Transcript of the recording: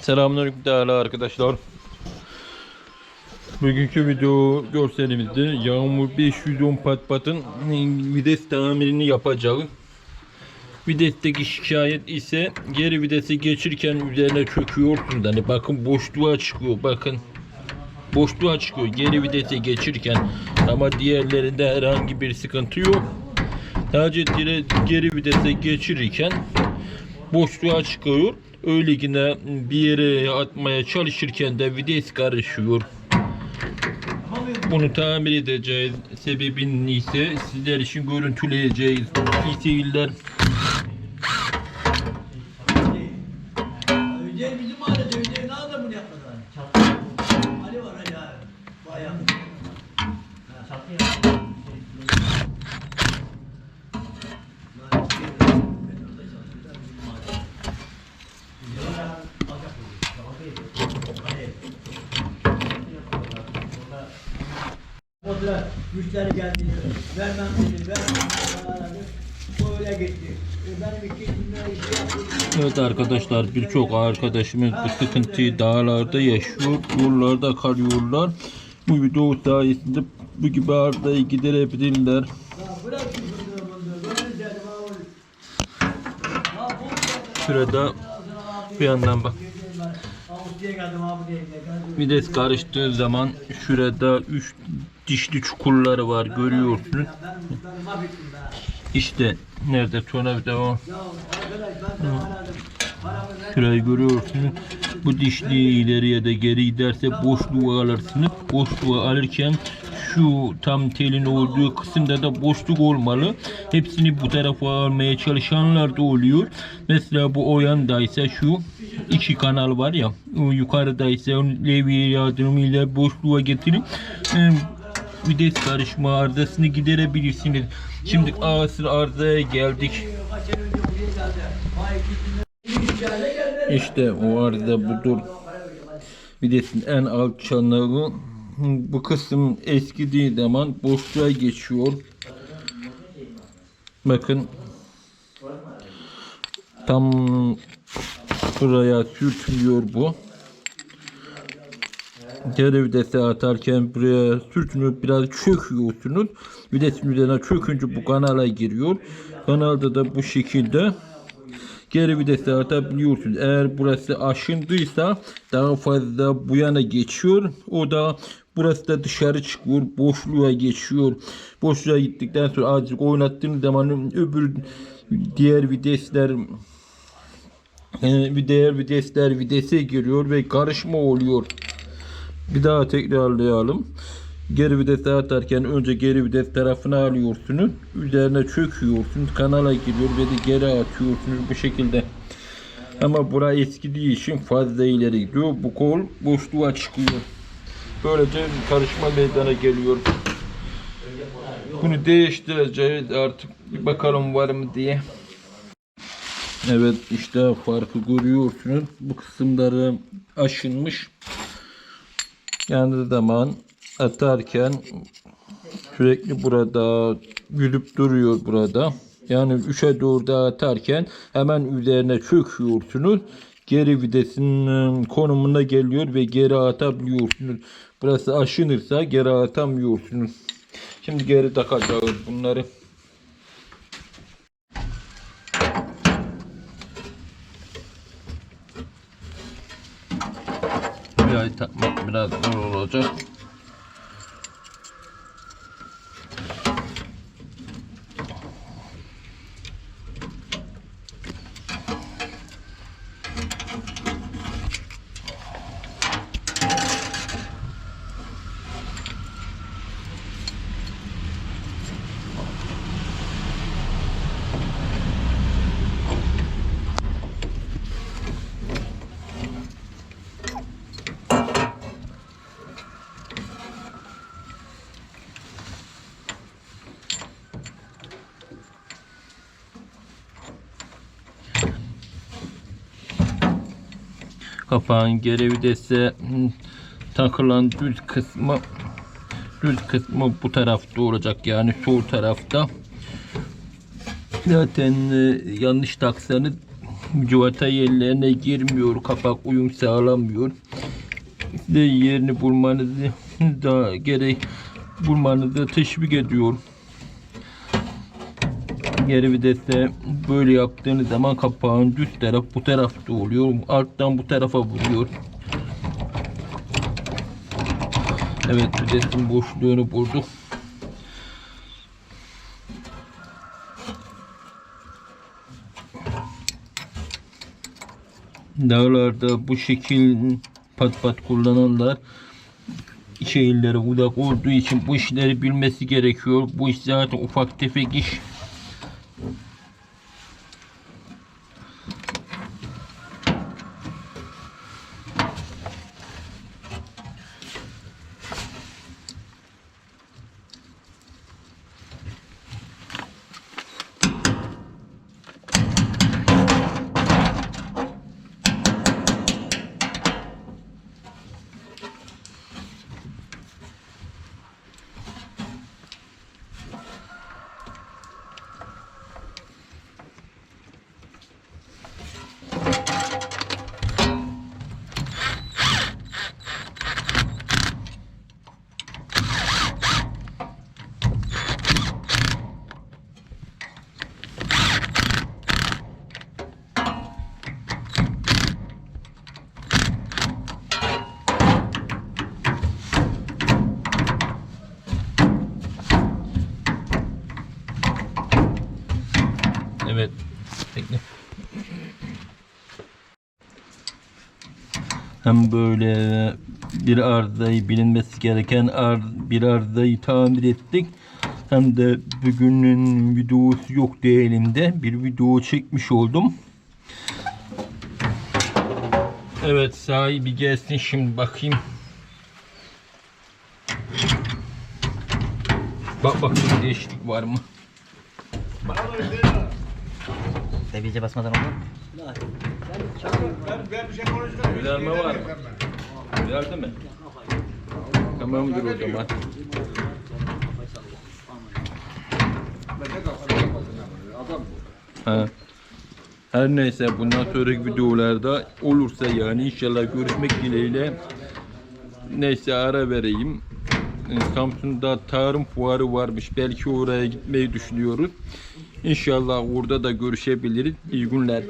Selamünaleyküm değerli arkadaşlar. Bugünkü video görselimizde Yağmur 510 pat patın vites tamirini yapacağız. Vitesteki şikayet ise geri vitesi geçirken üzerine çöküyorsunuz. Hani bakın boşluğa çıkıyor bakın. Boşluğa çıkıyor geri vitese geçirken ama diğerlerinde herhangi bir sıkıntı yok. Sadece geri vitese geçirirken boşluğa çıkıyor. Öyle yine bir yere atmaya çalışırken de vites karışıyor. Bunu tamir edeceğiz. Sebebini ise sizler için görüntüleyeceğiz. İyi seyirler. Ali. Fotoğraf, müşteri geldi, vermem dedi, vermem dedi, böyle gitti. E, Benim iki. Evet arkadaşlar birçok arkadaşımız bu sıkıntıyı dağlarda yaşıyor. Yollarda kalıyorlar. Bu video sayesinde bu gibi arızayı giderebilirler. Şurada bir yandan bak. Vites karıştığı zaman şurada üç dişli çukurları var görüyorsunuz. İşte nerede tornavida ver. Şurayı görüyorsunuz. Bu dişliği ileriye de geri giderse boşluğu alırsınız. Boşluğu alırken şu tam telin olduğu kısımda da boşluk olmalı. Hepsini bu tarafa almaya çalışanlar da oluyor. Mesela bu o yandaysa şu iki kanal var ya. Yukarıdaysa levye yardımıyla boşluğa getirip e, vites karışma arızasını giderebilirsiniz. Şimdi asıl arızaya geldik. İşte o arada budur. Videsin en alt çanağı bu kısım eskidiği zaman boşluğa geçiyor. Bakın tam buraya sürtünüyor bu. Geri vitese atarken buraya sürtünüp biraz çöküyorsunuz. Videsin üzerine çökünce bu kanala giriyor. Kanalda da bu şekilde geri vitese atabiliyorsunuz. Eğer burası aşındıysa daha fazla bu yana geçiyor. O da burası da dışarı çıkıyor. Boşluğa geçiyor. Boşluğa gittikten sonra azıcık oynattığınız zaman öbür diğer vitesler e, bir diğer vitesler vitese giriyor ve karışma oluyor. Bir daha tekrarlayalım. Geri vites atarken önce geri vites tarafını alıyorsunuz. Üzerine çöküyorsunuz. Kanala giriyor ve de geri atıyorsunuz bu şekilde. Ama bura eskidiği için fazla ileri gidiyor. Bu kol boşluğa çıkıyor. Böylece karışma meydana geliyor. Bunu değiştireceğiz artık. Bir bakalım var mı diye. Evet işte farkı görüyorsunuz. Bu kısımları aşınmış. Yani zaman atarken sürekli burada gülüp duruyor burada. Yani 3'e doğru da atarken hemen üzerine çöküyorsunuz. Geri videsin ıı, konumuna geliyor ve geri atabiliyorsunuz. Burası aşınırsa geri atamıyorsunuz. Şimdi geri takacağız bunları. Takmak biraz zor olacak. Kapağın geri vitese hmm, takılan düz kısmı düz kısmı bu tarafta olacak yani sol tarafta. Zaten e, yanlış taksanız Civata yerlerine girmiyor. Kapak uyum sağlamıyor. Size yerini bulmanızı da gerek bulmanızı teşvik ediyor. Geri viteste böyle yaptığınız zaman kapağın düz taraf bu tarafta oluyor. Alttan bu tarafa vuruyor. Evet vitestin boşluğunu bulduk. Dağlarda bu şekil pat pat kullananlar şehirlere uzak olduğu için bu işleri bilmesi gerekiyor. Bu iş zaten ufak tefek iş. Evet. Hem böyle bir arızayı bilinmesi gereken ar bir arızayı tamir ettik. Hem de bugünün videosu yoktu elimde. Bir video çekmiş oldum. Evet sahibi gelsin şimdi bakayım. Bak bakayım değişiklik var mı? Device basmadan olur mu? Güzelme var mı? Güzel değil mi? Tamamdır o zaman. Ha. Her neyse bundan sonraki videolarda olursa yani inşallah görüşmek dileğiyle neyse ara vereyim. Ee, Samsun'da tarım fuarı varmış. Belki oraya gitmeyi düşünüyoruz. İnşallah orada da görüşebiliriz. İyi günler.